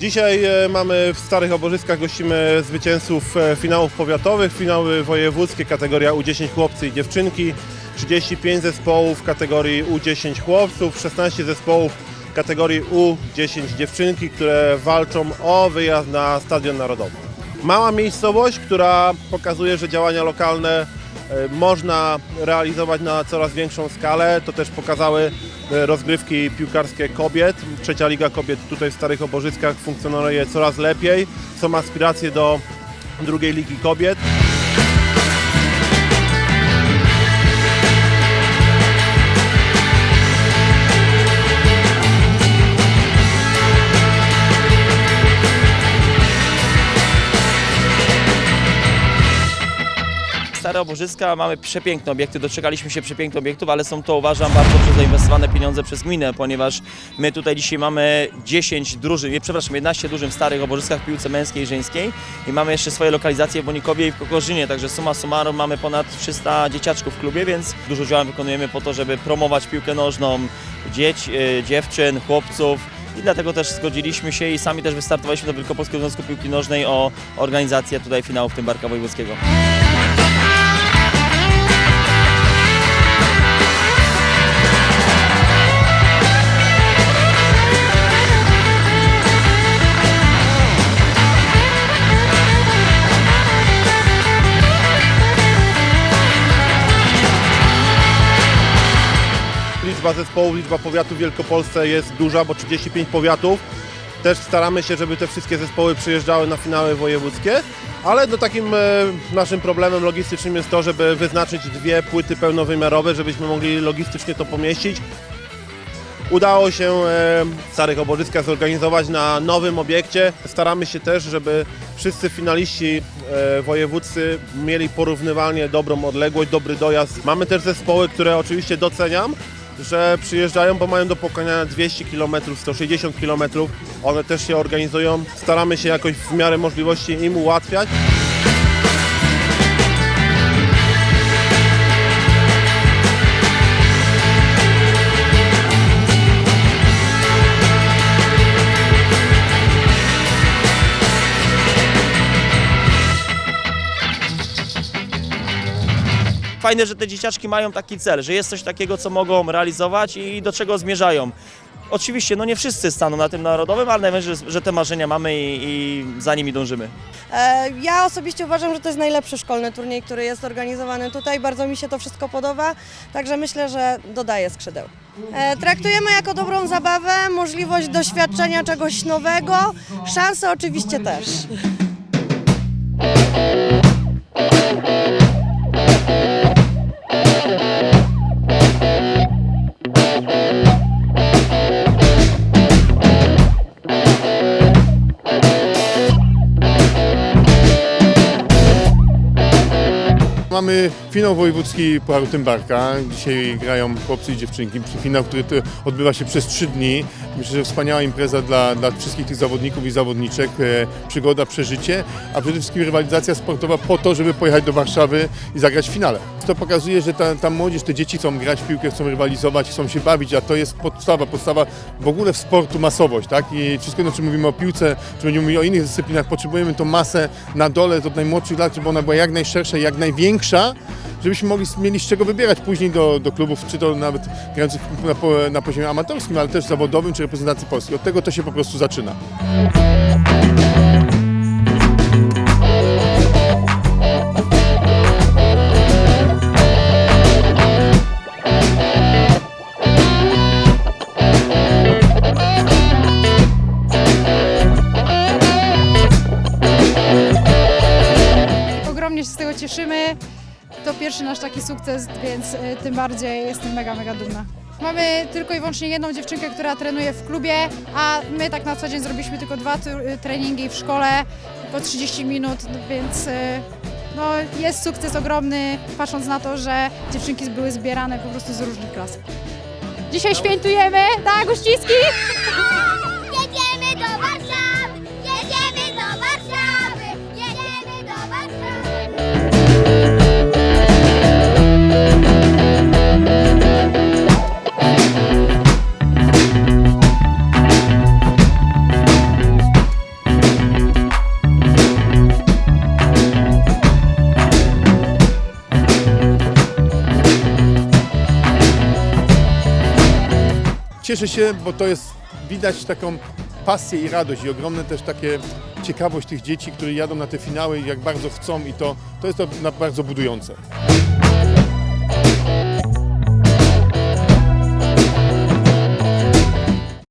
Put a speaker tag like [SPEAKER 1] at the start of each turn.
[SPEAKER 1] Dzisiaj e, mamy w Starych Obożyskach, gościmy zwycięzców e, finałów powiatowych, finały wojewódzkie, kategoria U10 chłopcy i dziewczynki, 35 zespołów kategorii U10 chłopców, 16 zespołów kategorii U10 dziewczynki, które walczą o wyjazd na Stadion Narodowy. Mała miejscowość, która pokazuje, że działania lokalne można realizować na coraz większą skalę. To też pokazały e, rozgrywki piłkarskie kobiet. Trzecia Liga Kobiet tutaj w Starych Obożyskach funkcjonuje coraz lepiej. Są aspiracje do drugiej Ligi Kobiet.
[SPEAKER 2] Stare Obożyska, mamy przepiękne obiekty, doczekaliśmy się przepięknych obiektów, ale są to uważam bardzo dobrze zainwestowane pieniądze przez gminę, ponieważ my tutaj dzisiaj mamy 10 drużyn, przepraszam, 11 drużyn w Starych Obożyskach w piłce męskiej i żeńskiej i mamy jeszcze swoje lokalizacje w Bonikowie i w Kokorzynie, także summa summarum mamy ponad 300 dzieciaczków w klubie, więc dużo działań wykonujemy po to, żeby promować piłkę nożną dzieci, e, dziewczyn, chłopców, i dlatego też zgodziliśmy się i sami też wystartowaliśmy do Wielkopolskiego Związku Piłki Nożnej o organizację tutaj finału w tym Barka Wojewódzkiego.
[SPEAKER 1] Liczba zespołów, liczba powiatów w Wielkopolsce jest duża, bo 35 powiatów. Też staramy się, żeby te wszystkie zespoły przyjeżdżały na finały wojewódzkie, ale no takim e, naszym problemem logistycznym jest to, żeby wyznaczyć dwie płyty pełnowymiarowe, żebyśmy mogli logistycznie to pomieścić. Udało się e, Starych Obożyskach zorganizować na nowym obiekcie. Staramy się też, żeby wszyscy finaliści e, wojewódzcy mieli porównywalnie dobrą odległość, dobry dojazd. Mamy też zespoły, które oczywiście doceniam, że przyjeżdżają, bo mają do pokonania 200 km, 160 km. One też się organizują. Staramy się jakoś w miarę możliwości im ułatwiać.
[SPEAKER 2] Fajne, że te dzieciaczki mają taki cel, że jest coś takiego, co mogą realizować i do czego zmierzają. Oczywiście, no nie wszyscy staną na tym narodowym, ale najważniejsze, że- te marzenia mamy i, i za nimi dążymy.
[SPEAKER 3] E, Ja osobiście uważam, że to jest najlepszy szkolny turniej, który jest organizowany tutaj. Bardzo mi się to wszystko podoba, także myślę, że dodaje skrzydeł. E, Traktujemy jako dobrą zabawę, możliwość doświadczenia czegoś nowego, szanse oczywiście też.
[SPEAKER 4] Mamy finał wojewódzki Pucharu Tymbarka. Dzisiaj grają chłopcy i dziewczynki. Finał, który odbywa się przez trzy dni. Myślę, że wspaniała impreza dla, dla wszystkich tych zawodników i zawodniczek. E, przygoda, przeżycie, a przede wszystkim rywalizacja sportowa po to, żeby pojechać do Warszawy i zagrać w finale. To pokazuje, że ta, ta młodzież, te dzieci chcą grać w piłkę, chcą rywalizować, chcą się bawić, a to jest podstawa, podstawa w ogóle w sportu masowość, tak? I wszystko, no, czy mówimy o piłce, czy będziemy mówili o innych dyscyplinach, potrzebujemy tą masę na dole od najmłodszych lat, żeby ona była jak najszersza, jak największa, żebyśmy mogli, mieli z czego wybierać później do, do klubów, czy to nawet grających na, na poziomie amatorskim, ale też zawodowym, czy reprezentacji Polski. Od tego to się po prostu zaczyna.
[SPEAKER 5] Ogromnie się z tego cieszymy. To pierwszy nasz taki sukces, więc y, tym bardziej jestem mega, mega dumna. Mamy tylko i wyłącznie jedną dziewczynkę, która trenuje w klubie, a my tak na co dzień zrobiliśmy tylko dwa y, treningi w szkole po 30 minut, więc y, no, jest sukces ogromny, patrząc na to, że dziewczynki były zbierane po prostu z różnych klas. Dzisiaj świętujemy, tak, uściski?
[SPEAKER 4] Cieszę się, bo to jest widać taką pasję i radość i ogromne też takie ciekawość tych dzieci, które jadą na te finały, jak bardzo chcą i to, to jest to bardzo budujące.